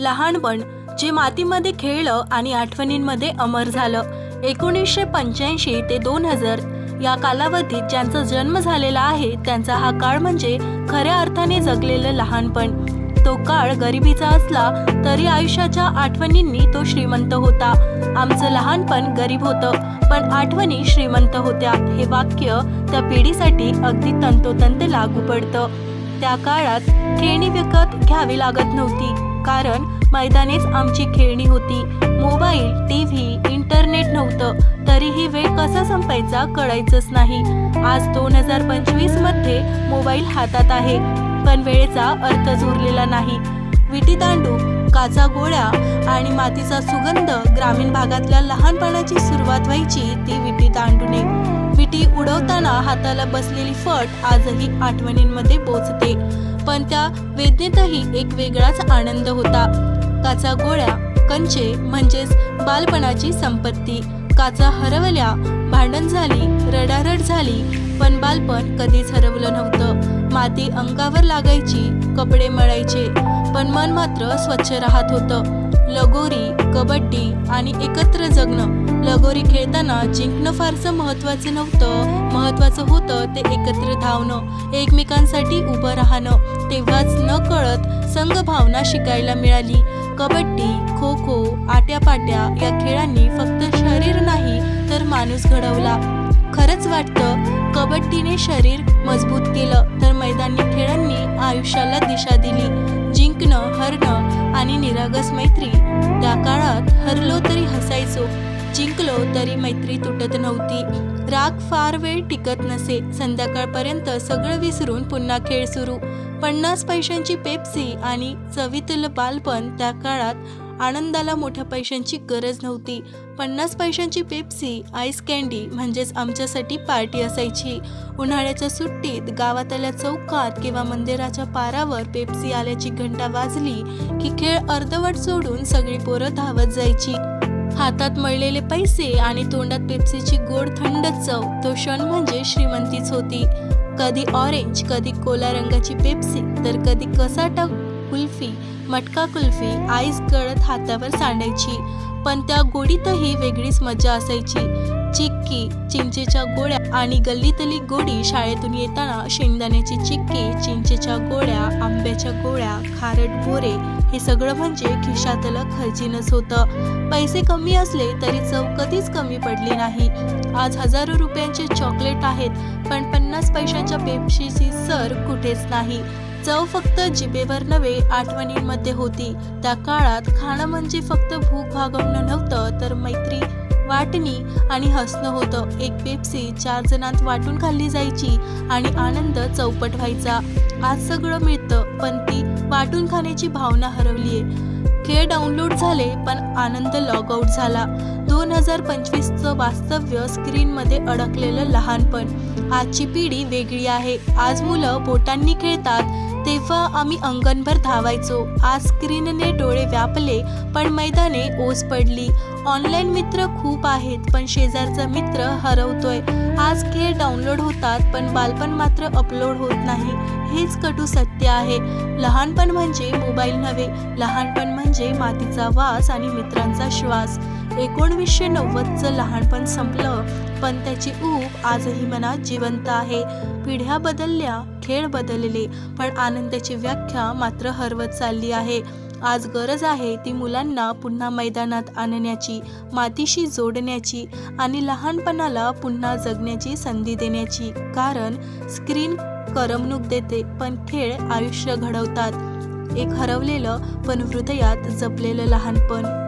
लहानपण जे मातीमध्ये खेळलं आणि आठवणींमध्ये अमर झालं. एकोणीसशे पंच्याऐंशी ते दोन हजार या कालावधीत ज्यांचा जन्म झालेला आहे त्यांचा हा काळ म्हणजे खऱ्या अर्थाने जगलेलं लहानपण. तो काळ गरिबीचा असला तरी आयुष्याच्या आठवणींनी तो श्रीमंत होता. आमचं लहानपण गरीब होतं पण आठवणी श्रीमंत होत्या. हे वाक्य त्या पिढीसाठी अगदी तंतोतंत लागू पडतं. त्या काळात खेळणी विकत घ्यावी लागत नव्हती. कारण मैदानीच आमची खेळणी होती. मोबाईल टी व्ही इंटरनेट नव्हतं. तरीही वेळ कसा संपायचा कळायचंच नाही. आज दोन हजार पंचवीसमध्ये मोबाईल हातात आहे पण वेळेचा अर्थच उरलेला नाही. विटी दांडू काचा गोळ्या आणि मातीचा सुगंध ग्रामीण भागातल्या लहानपणाची सुरुवात व्हायची ती विटी दांडूने. विटी उडवताना हाताला बसलेली फट आजही आठवणींमध्ये पोचते. पण त्या वेदनेतही एक वेगळाच आनंद होता. काचा गोळ्या कंचे म्हणजेच बालपणाची संपत्ती. काचा हरवल्या भांडण झाली रडारड झाली पण बालपण कधीच हरवलं नव्हतं. माती अंगावर लागायची कपडे मळायचे पण मन मात्र स्वच्छ राहत होतं. लगोरी कबड्डी आणि एकत्र जगणं. लगोरी खेळताना जिंकणं फारसं महत्वाचं नव्हतं. महत्वाचं होतं ते एकत्र धावणं एकमेकांसाठी उभं राहणं. तेव्हाच न कळत संघभावना शिकायला मिळाली. कबड्डी खो खो आट्यापाट्या या खेळांनी फक्त शरीर नाही तर माणूस घडवला. खरंच वाटतं कबड्डीने शरीर मजबूत केलं तर मैदानी खेळांनी आयुष्याला दिशा दिली. जिंकणं हरणं आणि निरागस मैत्री. त्या काळात हरलो तरी हसायचो जिंकलो तरी मैत्री तुटत नव्हती. राग फार वेळ टिकत नसे. संध्याकाळपर्यंत सगळं विसरून पुन्हा खेळ सुरू. पन्नास पैशांची पेप्सी आणि चवीतलं बालपण त्या काळात आनंदाला मोठ्या पैशांची गरज नव्हती. पन्नास पैशांची पेप्सी आईस कँडी म्हणजेच आमच्यासाठी पार्टी असायची. उन्हाळ्याच्या सुट्टीत गावातल्या चौकात किंवा मंदिराच्या पारावर पेप्सी आल्याची घंटा वाजली की खेळ अर्धवट सोडून सगळी पोरं धावत जायची. हातात मळलेले पैसे आणि तोंडात पेप्सीची गोड थंड चव तो क्षण म्हणजे श्रीमंतीच होती. कधी ऑरेंज कधी कोला रंगाची पेप्सी तर कधी कसाटा कुल्फी मटका कुल्फी आईस गळत हातावर सांडायची. पण त्या गोडीतही वेगळीच मजा असायची. चिक्की चिंचेच्या गोळ्या आणि गल्लीतली गोडी शाळेतून येताना शेंगदाण्याची चिक्की चिंचेच्या गोळ्या आंब्याच्या गोळ्या खारट बोरे हे सगळं म्हणजे खिशातलं खर्चिनच होतं. पैसे कमी असले तरी चव कधीच कमी पडली नाही. आज हजारो रुपयांचे चॉकलेट आहेत पण पन्नास पैशांच्या पेप्शीची सर कुठेच नाही. चव फक्त जिबेवर नव्हे आठवणींमध्ये होती. त्या काळात खाणं म्हणजे फक्त भूक भागवणं नव्हतं तर मैत्री वाटणी आणि हसणं होतं. एक पेप्सी चार जणांत वाटून खाल्ली जायची आणि आनंद चौपट व्हायचा. आज सगळं मिळतं पण ती वाटून खाण्याची भावना हरवलीये. खेळ डाउनलोड झाले पण आनंद लॉग आउट झाला. दोन हजार पंचवीसचं वास्तव्य स्क्रीनमध्ये अडकलेलं लहानपण. आजची पिढी वेगळी आहे. आज मुलं बोटांनी खेळतात तेव्हा आम्ही अंगणभर धावायचो. आज स्क्रीनने डोळे व्यापले पण मैदाने ओस पडली. ऑनलाईन मित्र खूप आहेत पण शेजारचा मित्र हरवतोय. आज खेळ डाउनलोड होतात पण बालपण मात्र अपलोड होत नाही. हेच कटू सत्य आहे. लहानपण म्हणजे मोबाईल नव्हे लहानपण म्हणजे मातीचा वास आणि मित्रांचा श्वास. एकोणवीसशे नव्वदचं लहानपण संपलं पण त्याची ऊब आजही मनात जिवंत आहे. पिढ्या बदलल्या खेळ बदलले पण आनंदाची व्याख्या मात्र हरवत चालली आहे. आज गरज आहे ती मुलांना पुन्हा मैदानात आणण्याची मातीशी जोडण्याची आणि लहानपणाला पुन्हा जगण्याची संधी देण्याची. कारण स्क्रीन करमणूक देते पण खेळ आयुष्य घडवतात. एक हरवलेलं पण हृदयात जपलेलं लहानपण.